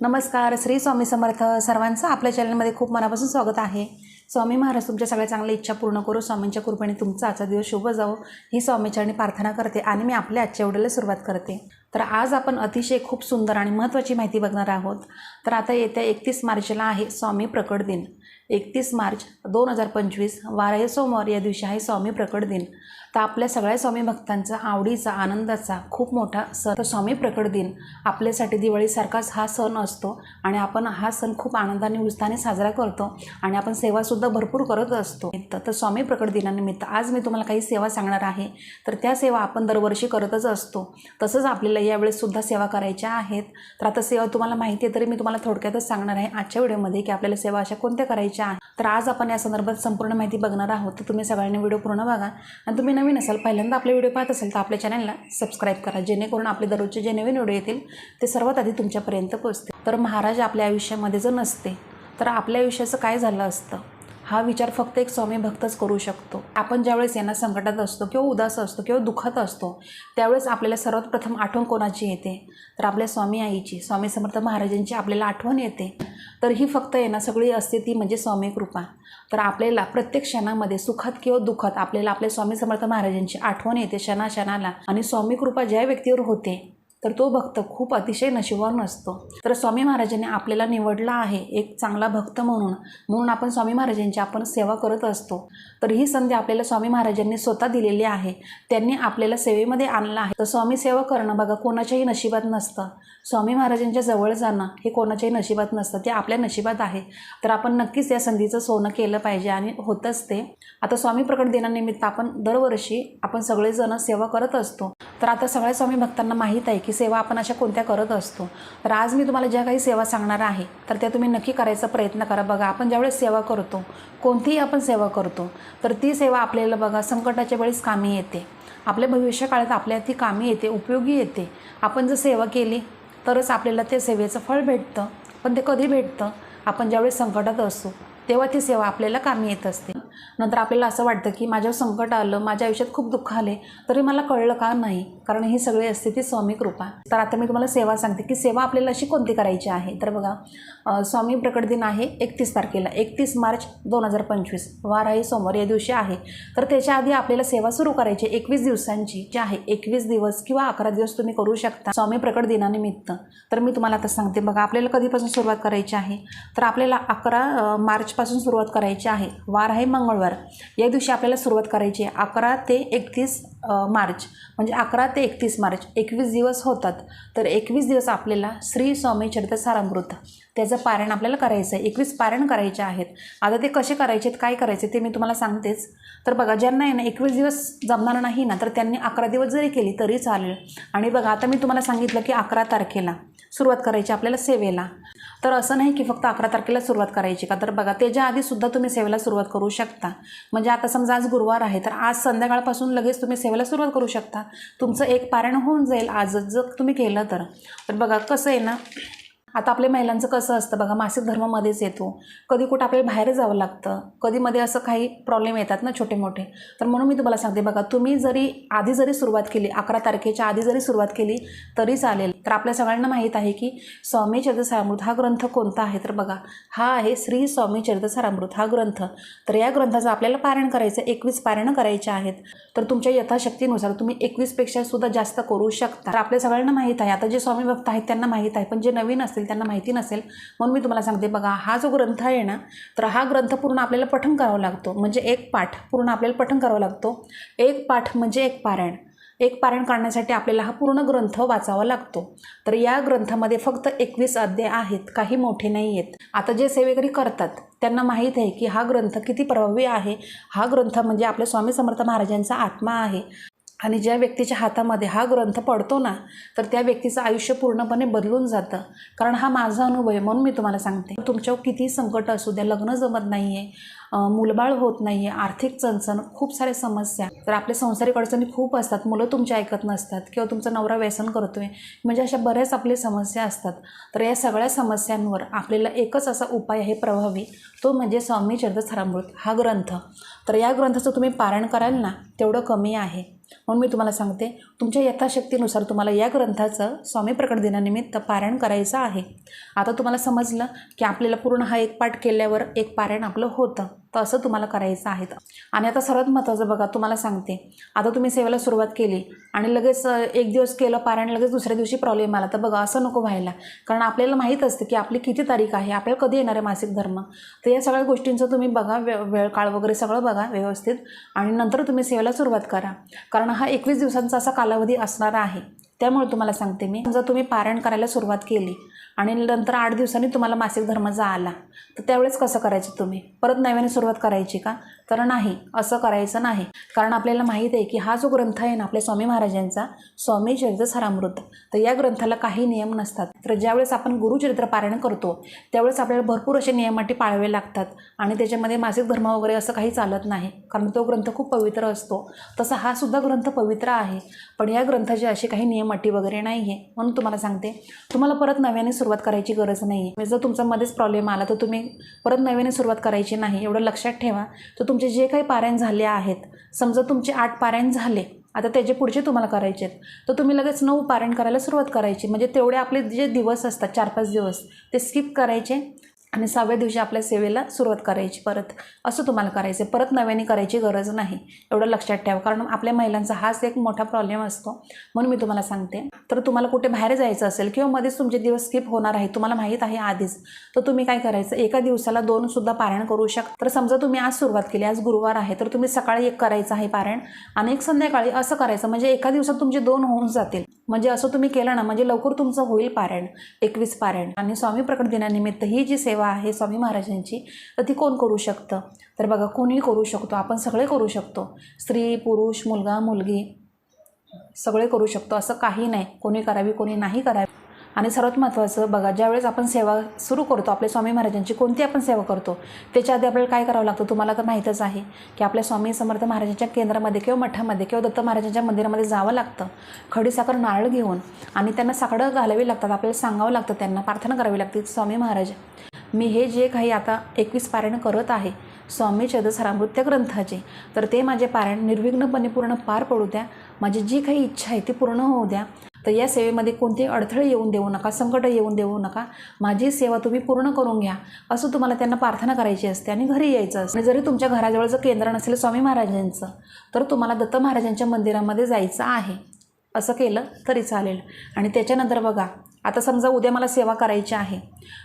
नमस्कार श्री स्वामी समर्थ सर्वांचं आपल्या चॅनलमध्ये खूप मनापासून स्वागत आहे. स्वामी महाराज तुमच्या सगळ्या चांगल्या इच्छा पूर्ण करू. स्वामींच्या कृपेने तुमचा आजचा दिवस शुभ जावो. ही स्वामीचरणी प्रार्थना करते आणि मी आपल्या आजच्या एवढ्याला सुरुवात करते. तर आज आपण अतिशय खूप सुंदर आणि महत्त्वाची माहिती बघणार आहोत. तर आता येत्या एकतीस मार्चला आहे स्वामी प्रकट दिन. एकतीस मार्च दोन हजार पंचवीस वार सोमवार या दिवशी आहे स्वामी प्रकट दिन. तर आपल्या सगळ्या स्वामी भक्तांचा आवडीचा आनंदाचा खूप मोठा सण तर स्वामी प्रकट दिन. आपल्यासाठी दिवाळीसारखाच हा सण असतो आणि आपण हा सण खूप आनंदाने उत्साहाने साजरा करतो आणि आपण सेवासुद्धा भरपूर करत असतो. तर स्वामी प्रकट दिनानिमित्त आज मी तुम्हाला काही सेवा सांगणार आहे. तर त्या सेवा आपण दरवर्षी करतच असतो. तसंच आपल्याला आपल्याला यावेळेससुद्धा सेवा करायच्या आहेत. तर आता सेवा तुम्हाला माहिती आहे तरी मी तुम्हाला थोडक्यातच सांगणार आहे आजच्या व्हिडिओमध्ये की आपल्याला सेवा अशा कोणत्या करायच्या आहेत. तर आज आपण या संदर्भात संपूर्ण माहिती बघणार आहोत. तर तुम्ही सगळ्यांनी व्हिडिओ पूर्ण बघा. आणि तुम्ही नवीन असाल पहिल्यांदा आपले व्हिडिओ पाहत असेल तर आपल्या चॅनलला सबस्क्राईब करा. जेणेकरून आपले दररोजचे जे नवीन व्हिडिओ येतील ते सर्वात आधी तुमच्यापर्यंत पोहोचते तर महाराज आपल्या आयुष्यामध्ये जर नसते तर आपल्या आयुष्याचं काय झालं असतं? हा विचार फक्त एक स्वामी भक्तच करू शकतो. आपण ज्यावेळेस यांना संकटात असतो किंवा उदास असतो किंवा दुःखात असतो त्यावेळेस आपल्याला सर्वात प्रथम आठवण कोणाची येते? तर आपल्या स्वामी आईची स्वामी समर्थ महाराजांची आपल्याला आठवण येते. तर ही फक्त येणं सगळी असते ती म्हणजे स्वामी कृपा. तर आपल्याला प्रत्येक क्षणामध्ये सुखात किंवा दुःखात आपल्याला आपल्या स्वामी समर्थ महाराजांची आठवण येते क्षणाक्षणाला. आणि स्वामी कृपा ज्या व्यक्तीवर होते तर तो भक्त खूप अतिशय नशिबवान असतो तर स्वामी महाराजांनी आपल्याला निवडला आहे एक चांगला भक्त म्हणून म्हणून आपण स्वामी महाराजांची आपण सेवा करत असतो. तर ही संधी आपल्याला स्वामी महाराजांनी स्वतः दिलेली आहे. त्यांनी आपल्याला सेवेमध्ये आणलं आहे. तर स्वामी सेवा करणं बघा कोणाच्याही नशिबात नसतं. स्वामी महाराजांच्या जवळ जाणं हे कोणाच्याही नशिबात नसतं ते आपल्या नशिबात आहे. तर आपण नक्कीच या संधीचं सोनं केलं पाहिजे आणि होतंच ते. आता स्वामी प्रकट दिनानिमित्त आपण दरवर्षी आपण सगळेजण सेवा करत असतो. तर आता सगळ्या स्वामी भक्तांना माहीत आहे की सेवा आपण अशा कोणत्या करत असतो. तर आज मी तुम्हाला ज्या काही सेवा सांगणार आहे तर त्या तुम्ही नक्की करायचा प्रयत्न करा. बघा आपण ज्यावेळेस सेवा करतो कोणतीही आपण सेवा करतो तर ती सेवा आपल्याला बघा संकटाच्या वेळेस कामी येते. आपल्या भविष्यकाळात आपल्या ती कामी येते उपयोगी येते. आपण जर सेवा केली तरच आपल्याला त्या सेवेचं फळ भेटतं. पण ते कधी भेटतं? आपण ज्यावेळेस संकटात असतो तेव्हा ती सेवा आपल्याला कामी येत असते. नंतर आपल्याला असं वाटतं की माझ्यावर संकट आलं माझ्या आयुष्यात खूप दुःख आले तरी मला कळलं का नाही? कारण ही सगळी असते ती स्वामी कृपा. तर आता मी तुम्हाला सेवा सांगते की सेवा आपल्याला अशी कोणती करायची आहे? तर बघा स्वामी प्रकट दिन आहे एकतीस तारखेला. एकतीस मार्च दोन हजार पंचवीस. वार आहे सोमवार या दिवशी आहे. तर त्याच्या आधी आपल्याला सेवा सुरू करायची एकवीस दिवसांची जी आहे एकवीस दिवस किंवा अकरा दिवस तुम्ही करू शकता स्वामी प्रकट दिनानिमित्त. तर मी तुम्हाला आता सांगते बघा आपल्याला कधीपासून सुरुवात करायची आहे? तर आपल्याला अकरा मार्चपासून सुरुवात करायची आहे. वार आहे मंगळवार. या दिवशी आपल्याला सुरुवात करायची आहे अकरा ते एकतीस मार्च. म्हणजे अकरा ते एकतीस मार्च. एकवीस दिवस होतात. तर एकवीस दिवस आपल्याला श्री स्वामी चरित्र सारामृत त्याचं पारायण आपल्याला करायचं आहे. एकवीस पारायण करायचे आहेत. आता ते कसे करायचे आहेत काय करायचे ते मी तुम्हाला सांगतेच. तर बघा ज्यांना आहे ना एकवीस दिवस जमणार नाही ना तर त्यांनी अकरा दिवस जरी केली तरी चालेल. आणि बघा आता मी तुम्हाला सांगितलं की अकरा तारखेला सुरुवात करायची आपल्याला सेवेला. तर असं नाही की फक्त अकरा तारखेला सुरुवात करायची का? तर बघा त्याच्या आधीसुद्धा तुम्ही सेवेला सुरुवात करू शकता. म्हणजे आता समजा आज गुरुवार आहे तर आज संध्याकाळपासून लगेच तुम्ही सेवेला सुरुवात करू शकता. तुमचं एक पारायण होऊन जाईल आजच जर तुम्ही केलं तर. तर बघा कसं आहे ना आता आपल्या महिलांचं कसं असतं बघा मासिक धर्मामध्येच येतो. कधी कुठं आपल्याला बाहेर जावं लागतं. कधी मध्ये असं काही प्रॉब्लेम येतात ना छोटे मोठे तर म्हणून मी तुम्हाला सांगते बघा तुम्ही जरी आधी जरी सुरुवात केली अकरा तारखेच्या आधी जरी सुरुवात केली तरी चालेल. तर आपल्या सगळ्यांना माहीत आहे की स्वामी चरित्रसारामृत हा ग्रंथ कोणता आहे? तर बघा हा आहे श्री स्वामी चरित्रसारामृत हा ग्रंथ. तर या ग्रंथाचं आपल्याला पारायण करायचं एकवीस पारायणं करायचे आहेत. तर तुमच्या यथाशक्तीनुसार तुम्ही एकवीसपेक्षा सुद्धा जास्त करू शकता. तर आपल्या सगळ्यांना माहीत आहे. आता जे स्वामी भक्त आहेत त्यांना माहीत आहे. पण जे नवीन असतील त्यांना माहिती नसेल म्हणून मी तुम्हाला सांगते बघा हा जो ग्रंथ आहे ना तर हा ग्रंथ पूर्ण आपल्याला पठण करावा लागतो. म्हणजे एक पाठ पूर्ण आपल्याला पठण करावा लागतो. एक पाठ म्हणजे एक पारायण. एक पारायण करण्यासाठी आपल्याला हा पूर्ण ग्रंथ वाचावा लागतो. तर या ग्रंथामध्ये फक्त एकवीस अध्याय आहेत काही मोठे नाही आहेत. आता जे सेवेकरी करतात त्यांना माहीत आहे की हा ग्रंथ किती प्रभावी आहे. हा ग्रंथ म्हणजे आपल्या स्वामी समर्थ महाराजांचा आत्मा आहे. आणि ज्या व्यक्तीच्या हातामध्ये हा ग्रंथ पडतो ना तर त्या व्यक्तीचं आयुष्य पूर्णपणे बदलून जातं. कारण हा माझा अनुभव आहे म्हणून मी तुम्हाला सांगते. तुमच्यावर किती संकट असू द्या लग्न जमत नाही आहे मुलबाळ होत नाही आहे आर्थिक चणचण खूप साऱ्या समस्या. तर आपल्या संसारिक अडचणी खूप असतात मुलं तुमच्या ऐकत नसतात किंवा तुमचा नवरा व्यसन करतो आहे म्हणजे अशा बऱ्याच आपल्या समस्या असतात. तर या सगळ्या समस्यांवर आपल्याला एकच असा उपाय आहे प्रभावी तो म्हणजे स्वामी चरित्र सारामृत हा ग्रंथ. तर या ग्रंथाचं तुम्ही पारायण कराल ना तेवढं कमी आहे. म्हणून मी तुम्हाला सांगते तुमच्या यथाशक्तीनुसार तुम्हाला या ग्रंथाचं स्वामी प्रकट दिनानिमित्त पारायण करायचं आहे. आता तुम्हाला समजलं की आपल्याला पूर्ण हा एक पाठ केल्यावर एक पारायण आपलं होतं. तर असं तुम्हाला करायचं आहे. आणि आता सर्वात महत्त्वाचं बघा तुम्हाला सांगते. आता तुम्ही सेवेला सुरुवात केली आणि लगेच एक दिवस केलं पारायण लगेच दुसऱ्या दिवशी प्रॉब्लेम आला. तर बघा असं नको व्हायला. कारण आपल्याला माहीत असतं की आपली किती तारीख आहे आपल्याला कधी येणार आहे मासिक धर्म. तर या सगळ्या गोष्टींचं तुम्ही बघा वे वेळ काळ वगैरे सगळं बघा व्यवस्थित. आणि नंतर तुम्ही सेवेला सुरुवात करा. कारण हा एकवीस दिवसांचा असा कालावधी असणार आहे. त्यामुळे तुम्हाला सांगते मी. जर तुम्ही पारायण करायला सुरुवात केली आणि नंतर आठ दिवसांनी तुम्हाला मासिक धर्म जा आला तर त्यावेळेस कसं करायचं तुम्ही? परत नव्याने सुरुवात करायची का? तर नाही असं करायचं नाही. कारण आपल्याला माहीत आहे की हा जो ग्रंथ आहे ना आपल्या स्वामी महाराजांचा स्वामी चरित्र सारामृत तर या ग्रंथाला काही नियम नसतात. तर ज्यावेळेस आपण गुरुचरित्र पारायण करतो त्यावेळेस आपल्याला भरपूर असे नियमाटी पाळावे लागतात. आणि त्याच्यामध्ये मासिक धर्म वगैरे असं काही चालत नाही कारण तो ग्रंथ खूप पवित्र असतो. तसा हा सुद्धा ग्रंथ पवित्र आहे. पण या ग्रंथाची अशी काही नियमाटी वगैरे नाही आहे म्हणून तुम्हाला सांगते तुम्हाला परत नव्याने सुरुवात करायची गरज नाही आहे जर तुमचा मध्येच प्रॉब्लेम आला तर तुम्ही परत नव्याने सुरुवात करायची नाही एवढं लक्षात ठेवा. तर तुम तुमचे जे काही पारायण झाले आहेत समजा तुमचे आठ पारायण झाले आता त्याचे पुढचे तुम्हाला करायचे आहेत तर तुम्ही लगेच नऊ पारायण करायला सुरुवात करायची. म्हणजे तेवढे आपले जे दिवस असतात चार पाच दिवस ते स्किप करायचे आणि सहाव्या दिवशी आपल्या सेवेला सुरुवात करायची परत. असं तुम्हाला करायचं आहे परत नव्याने करायची गरज नाही. एवढं लक्षात ठेवा. कारण आपल्या महिलांचा हाच एक मोठा प्रॉब्लेम असतो. म्हणून मी तुम्हाला सांगते. तर तुम्हाला कुठे बाहेर जायचं असेल किंवा मध्येच तुमचे दिवस स्किप होणार आहे तुम्हाला माहीत आहे आधीच तर तुम्ही काय करायचं? एका दिवसाला दोनसुद्धा पारायण करू शकता. तर समजा तुम्ही आज सुरुवात केली आज गुरुवार आहे तर तुम्ही सकाळी एक करायचं आहे पारायण आणि एक संध्याकाळी असं करायचं. म्हणजे एका दिवसात तुमचे दोन होऊन जातील. म्हणजे असं तुम्ही केलं ना म्हणजे लवकर तुमचं होईल पारायण एकवीस पारायण. आणि स्वामी प्रकट दिनानिमित्त ही जी सेवा आहे स्वामी महाराजांची तर ती कोण करू शकतं? तर बघा कोणीही करू शकतो. आपण सगळे करू शकतो. स्त्री पुरुष मुलगा मुलगी. सगळे करू शकतो असं काही नाही. कोणी करावी कोणी नाही करावी. आणि सर्वात महत्त्वाचं बघा ज्यावेळेस आपण सेवा सुरू करतो आपल्या स्वामी महाराजांची कोणती आपण सेवा करतो त्याच्या आधी आपल्याला काय करावं लागतं तुम्हाला तर माहीतच आहे की आपल्या स्वामी समर्थ महाराजांच्या केंद्रामध्ये किंवा मठामध्ये किंवा दत्त महाराजांच्या मंदिरामध्ये जावं लागतं. खडीसाखर नारळ घेऊन आणि त्यांना साकडं घालावी लागतात आपल्याला सांगावं लागतं त्यांना प्रार्थना करावी लागते स्वामी महाराज मी हे जे काही आता एकवीस पारायण करत आहे स्वामी चदसरा ग्रंथाचे तर ते माझे पारायण निर्विघ्नपणे पूर्ण पार पडू द्या. माझी जी काही इच्छा आहे ती पूर्ण होऊ द्या. तर या सेवेमध्ये कोणतेही अडथळे येऊन देऊ नका संकट येऊन देऊ नका. माझी सेवा तुम्ही पूर्ण करून घ्या. असं तुम्हाला त्यांना प्रार्थना करायची असते आणि घरी यायचं असतं. आणि जरी तुमच्या घराजवळ जर केंद्र नसेल स्वामी महाराजांचं तर तुम्हाला दत्त महाराजांच्या मंदिरामध्ये जायचं आहे. असं केलं तरी चालेल. आणि त्याच्यानंतर बघा आता समजा उद्या मला सेवा करायची आहे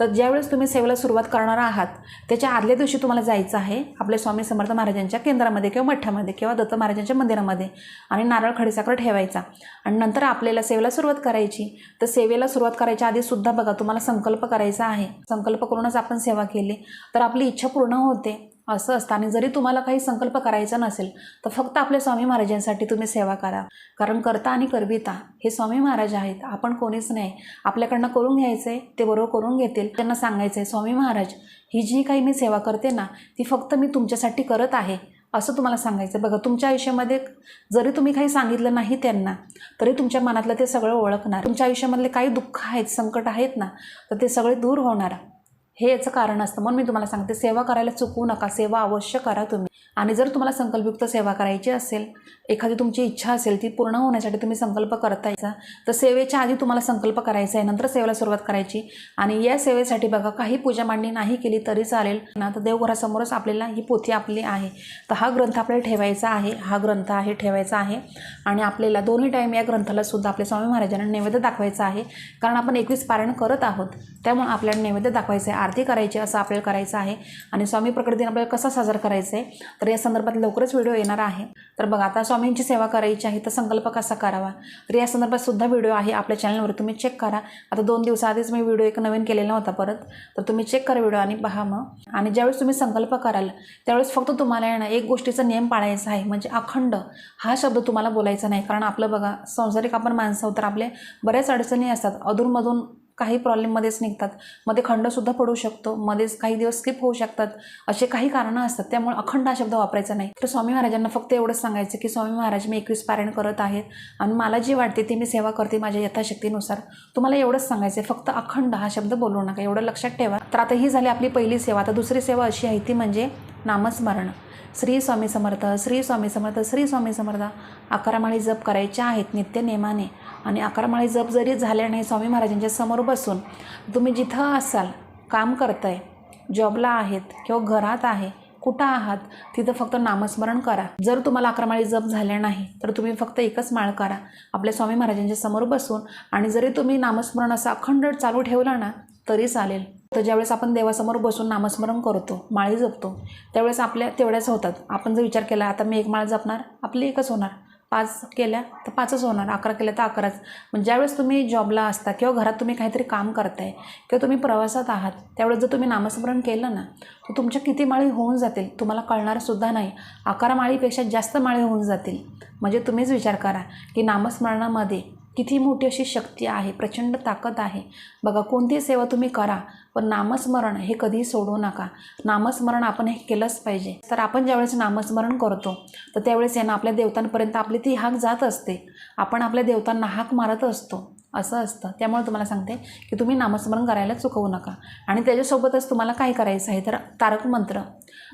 तर ज्यावेळेस तुम्ही सेवेला सुरुवात करणार आहात त्याच्या आदल्या दिवशी तुम्हाला जायचं आहे आपल्या स्वामी समर्थ महाराजांच्या केंद्रामध्ये किंवा मठामध्ये किंवा दत्त महाराजांच्या मंदिरामध्ये आणि नारळ खडीसाखर ठेवायचा. आणि नंतर आपल्याला सेवेला सुरुवात करायची तर सेवेला सुरुवात करायच्या आधीसुद्धा बघा तुम्हाला संकल्प करायचा आहे. संकल्प करूनच आपण सेवा केली तर आपली इच्छा पूर्ण होते. असं असतं. आणि जरी तुम्हाला काही संकल्प करायचा नसेल तर फक्त आपल्या स्वामी महाराजांसाठी तुम्ही सेवा करा. कारण करता आणि करविता हे स्वामी महाराज आहेत. आपण कोणीच नाही. आपल्याकडनं करून घ्यायचं आहे ते बरोबर करून घेतील. त्यांना सांगायचं आहे स्वामी महाराज ही जी काही मी सेवा करते ना ती फक्त मी तुमच्यासाठी करत आहे. असं तुम्हाला सांगायचं बघा तुमच्या आयुष्यामध्ये जरी तुम्ही काही सांगितलं नाही त्यांना तरी तुमच्या मनातलं ते सगळं ओळखणार. तुमच्या आयुष्यामधले काही दुःख आहेत संकट आहेत ना तर ते सगळे दूर होणार. हे याचं कारण असतं. म्हणून मी तुम्हाला सांगते सेवा करायला चुकवू नका. सेवा अवश्य करा तुम्ही. आणि जर तुम्हाला संकल्पयुक्त सेवा करायची असेल एखादी तुमची इच्छा असेल ती पूर्ण होण्यासाठी तुम्ही संकल्प करतायचा तर सेवेच्या आधी तुम्हाला संकल्प करायचा आहे नंतर सेवेला सुरुवात करायची. आणि या सेवेसाठी बघा काही पूजा मांडणी नाही केली तरी चालेल. ना तर देवघरासमोरच आपल्याला ही पोथी आपली आहे. तर हा ग्रंथ आपल्याला ठेवायचा आहे हा ग्रंथ आहे ठेवायचा आहे. आणि आपल्याला दोन्ही टाईम या ग्रंथाला सुद्धा आपल्या स्वामी महाराजांना नैवेद्य दाखवायचा आहे. कारण आपण एकवीस पारायण करत आहोत त्यामुळे आपल्याला नैवेद्य दाखवायचं आहे आरती करायची असं आपल्याला करायचं आहे. आणि स्वामी प्रकट दिन आपल्याला कसा साजरा करायचा आहे तर या संदर्भात लवकरच व्हिडिओ येणार आहे. तर बघा आता स्वामींची सेवा करायची आहे तर संकल्प कसा करावा? तर या संदर्भात सुद्धा व्हिडिओ आहे आपल्या चॅनलवर तुम्ही चेक करा. आता दोन दिवसाआधीच मी व्हिडिओ एक नवीन केलेला होता परत. तर तुम्ही चेक करा व्हिडिओ आणि पहा मग. आणि ज्यावेळेस तुम्ही संकल्प कराल त्यावेळेस फक्त तुम्हाला ना एक गोष्टीचा नियम पाळायचा आहे. म्हणजे अखंड हा शब्द तुम्हाला बोलायचा नाही. कारण आपलं बघा संसारिक आपण माणसं आहोत तर आपले बऱ्याच अडचणी असतात. अधूनमधून काही प्रॉब्लेममध्येच निघतात. मध्ये खंडसुद्धा पडू शकतो. मध्येच काही दिवस स्किप होऊ शकतात. असे काही कारणं असतात. त्यामुळे अखंड हा शब्द वापरायचा नाही. तर स्वामी महाराजांना फक्त एवढंच सांगायचं की स्वामी महाराज मी एकवीस पारायण करत आहेत आणि मला जी वाटते ती मी सेवा करते माझ्या यथाशक्तीनुसार. तुम्हाला एवढंच सांगायचं आहे फक्त अखंड हा शब्द बोलू नका. एवढं लक्षात ठेवा. तर आता ही झाली आपली पहिली सेवा. आता दुसरी सेवा अशी आहे ती म्हणजे नामस्मरण. श्री स्वामी समर्थ श्री स्वामी समर्थ श्री स्वामी समर्थ. अकरा माळी जप करायच्या आहेत नित्य नेमाने. आणि अकरामाळी जप जरी झाल्या नाही स्वामी महाराजांच्या समोर बसून तुम्ही जिथं असाल काम करताय जॉबला आहेत किंवा घरात आहे कुठं आहात तिथं फक्त नामस्मरण करा. जर तुम्हाला अकरामाळी जप झाल्या नाही तर तुम्ही फक्त एकच माळ करा. आपल्या स्वामी महाराजांच्या समोर बसून आणि जरी तुम्ही नामस्मरण असं अखंड चालू ठेवलं ना तरी चालेल. तर ज्यावेळेस आपण देवासमोर बसून नामस्मरण करतो माळी जपतो त्यावेळेस आपल्या तेवढ्याच होतात. आपण जर विचार केला आता मी एक माळ जपणार आपली एकच होणार. पाच केल्या तर पाचच होणार अकरा केल्या तर अकराच. म्हणजे ज्यावेळेस तुम्ही जॉबला असता किंवा घरात तुम्ही काहीतरी काम करताय किंवा तुम्ही प्रवासात आहात त्यावेळेस जर तुम्ही नामस्मरण केलं ना तर तुमच्या किती माळी होऊन जातील तुम्हाला कळणारसुद्धा नाही. अकरा माळीपेक्षा जास्त माळी होऊन जातील. म्हणजे तुम्हीच विचार करा की नामस्मरणामध्ये किती मोठी अशी शक्ती आहे प्रचंड ताकद आहे. बघा कोणतीही सेवा तुम्ही करा पण नामस्मरण हे कधीही सोडू नका. नामस्मरण आपण हे केलंच पाहिजे. तर आपण ज्यावेळेस नामस्मरण करतो तर त्यावेळेस यांना आपल्या देवतांपर्यंत आपली ती हाक जात असते. आपण आपल्या देवतांना हाक मारत असतो. असं असतं. त्यामुळे तुम्हाला सांगते की तुम्ही नामस्मरण करायला चुकवू नका. आणि त्याच्यासोबतच तुम्हाला काय करायचं आहे तर तारक मंत्र.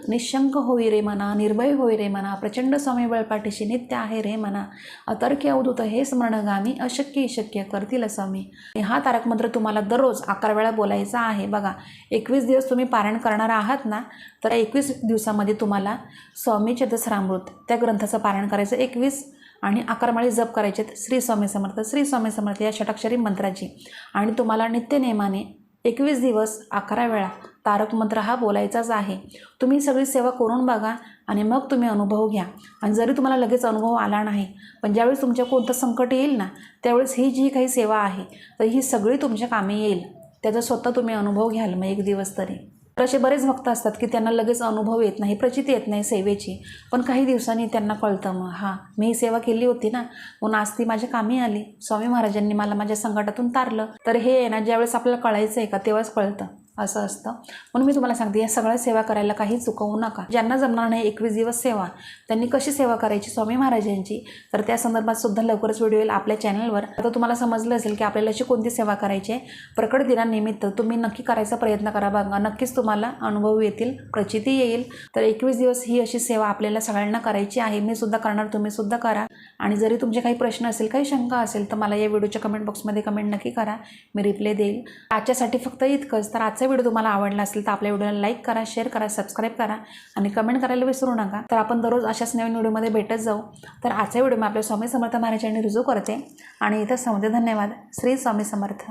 निशंक होई रे मना निर्भय होई रे मना प्रचंड स्वामी बळपाठीशी नित्य आहे रे मना. अतर्क्य अवधूत हे स्मरणगामी अशक्य शक्य करतील स्वामी आणि हा तारक मंत्र तुम्हाला दररोज अकरा वेळा बोलायचा आहे. बघा एकवीस दिवस तुम्ही पारायण करणार आहात ना तर एकवीस दिवसामध्ये तुम्हाला स्वामी चतसरामृत त्या ग्रंथाचं पारायण करायचं एकवीस आणि अकरामाळी जप करायचे श्री स्वामी समर्थ श्री स्वामी समर्थ या षटाक्षरी मंत्राची. आणि तुम्हाला नित्यनेमाने एकवीस दिवस अकरा वेळा. तारक मंत्र हा बोलायचाच आहे. तुम्ही सगळी सेवा करून बघा आणि मग तुम्ही अनुभव घ्या. आणि जरी तुम्हाला लगेच अनुभव आला नाही पण ज्यावेळेस तुमच्या कोणतं संकट येईल ना त्यावेळेस ही जी काही सेवा आहे तर ही सगळी तुमच्या कामी येईल. त्याचा स्वतः तुम्ही अनुभव घ्याल मग एक दिवस तरी. तर असे बरेच भक्त असतात की त्यांना लगेच अनुभव येत नाही प्रचिती येत नाही सेवेची. पण काही दिवसांनी त्यांना कळतं मग हां मी ही सेवा केली होती ना म्हणून आज ती माझ्या कामी आली. स्वामी महाराजांनी मला माझ्या संकटातून तारलं. तर हे आहे ना ज्यावेळेस आपल्याला कळायचं आहे का तेव्हाच कळतं. असं असतं. म्हणून मी तुम्हाला सांगते या सगळ्या सेवा करायला काही चुकवू नका. ज्यांना जमणार नाही एकवीस दिवस सेवा त्यांनी कशी सेवा करायची? स्वामी महाराजांची तर त्या संदर्भात सुद्धा लवकरच व्हिडिओ येईल आपल्या चॅनलवर आता तुम्हाला समजलं असेल की आपल्याला अशी कोणती सेवा करायची आहे? प्रकट दिनानिमित्त तुम्ही नक्की करायचा प्रयत्न करा बघा. नक्कीच तुम्हाला अनुभव येतील प्रचिती येईल. तर एकवीस दिवस ही अशी सेवा आपल्याला सगळ्यांना करायची आहे. मी सुद्धा करणार तुम्ही सुद्धा करा. आणि जरी तुमचे काही प्रश्न असेल काही शंका असेल तर मला या व्हिडिओच्या कमेंट बॉक्समध्ये कमेंट नक्की करा. मी रिप्लाय देईल. आजच्यासाठी फक्त इतकंच. तर आजचा व्हिडिओ तुम्हाला आवडला असेल तर आपल्या व्हिडिओला लाईक करा शेअर करा सबस्क्राईब करा आणि कमेंट करायला विसरू नका. तर आपण दररोज अशाच नवीन व्हिडिओमध्ये भेटत जाऊ. तर आजचा व्हिडिओ मी आपल्या स्वामी समर्थ महाराजांनी रुजू करते. आणि इथं समजे धन्यवाद. श्री स्वामी समर्थ.